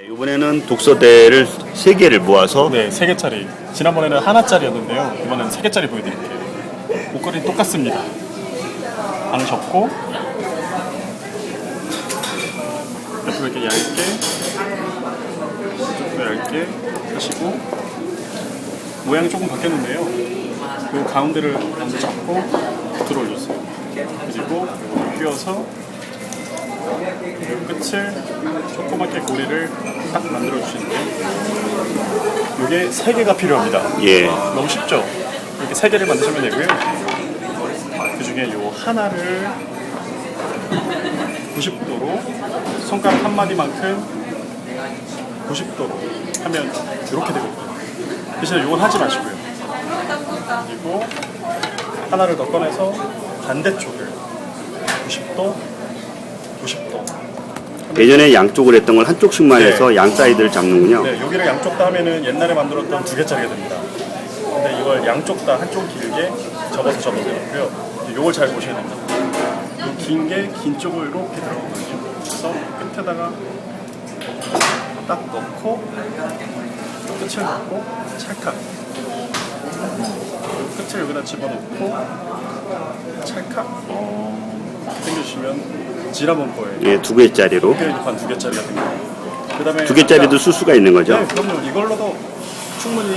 이번에는 독서대를 세 개를 모아서 네, 세 개짜리. 지난번에는 하나짜리였는데요. 이번엔 세 개짜리 보여드릴게요. 목걸이 똑같습니다. 방 접고 옆으로 이렇게 얇게 이쪽도 얇게 하시고 모양이 조금 바뀌었는데요. 요 가운데를 먼저 잡고 들어올렸어요. 그리고 이걸 휘어서 요 끝을 조그맣게 고리를 딱 만들어 주시는데 이게 세 개가 필요합니다. 예. 너무 쉽죠? 이렇게 세 개를 만드시면 되고요. 그 중에 요 하나를 90도로 손가락 한 마디만큼 90도로 하면 이렇게 되거든요. 대신에 이건 하지 마시고요. 그리고 하나를 더 꺼내서 반대쪽을 90도, 90도. 예전에 양쪽을 했던 걸 한쪽씩만 네. 해서 양 사이드를 잡는군요. 네, 여기를 양쪽 다 하면은 옛날에 만들었던 두 개짜리가 됩니다. 근데 이걸 양쪽 다 한쪽 길게 접어서 접어서 놓고요. 이걸 잘 보셔야 됩니다. 이긴게 긴 쪽으로 이렇게 들어가거든요. 그래서 끝에다가 딱 넣고 끝을 넣고 찰칵. 이 끝을 여기다 집어넣고 찰칵. 당겨주시면 지라본거예요. 예, 두 개짜리로. 한두 개짜리가 됩니다. 그다음에 두 개짜리도 쓸 수가 있는 거죠. 네, 그럼요. 이걸로도 충분히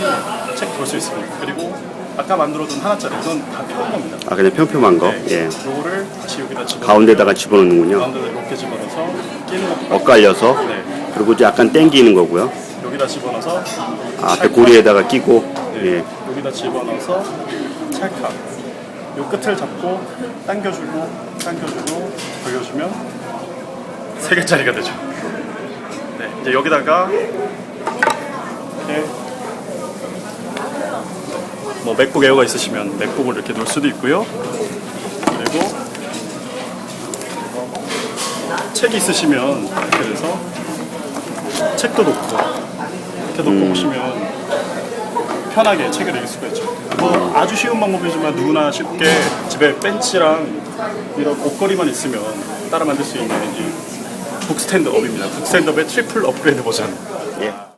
책 볼 수 있습니다. 그리고 아까 만들어둔 하나짜리 이건 다 필요한 겁니다. 아, 그냥 평평한 거. 네, 예. 요거를 다시 여기다 집어 가운데다가 집어넣는군요. 가운데다 이렇게 집어넣어서 끼는 것도 엇갈려서. 네, 그리고 이제 약간 당기는 거고요. 여기다 집어넣어서 아, 앞에. 고리에다가 끼고. 네, 예. 여기다 집어넣어서 찰칵. 요 끝을 잡고 당겨주고 당겨주고 돌려주면 세 개짜리가 되죠. 네, 이제 여기다가 이렇게 뭐 맥북 에어가 있으시면 맥북을 이렇게 놓을 수도 있고요. 그리고 책이 있으시면 이렇게 돼서 책도 놓고 이렇게 놓고 보시면 편하게 책을 읽을 수가 있죠. 뭐 아주 쉬운 방법이지만 누구나 쉽게 집에 벤치랑 이런 옷걸이만 있으면 따라 만들 수 있는 이 북스탠드업입니다. 북스탠드업의 트리플 업그레이드 버전. 예.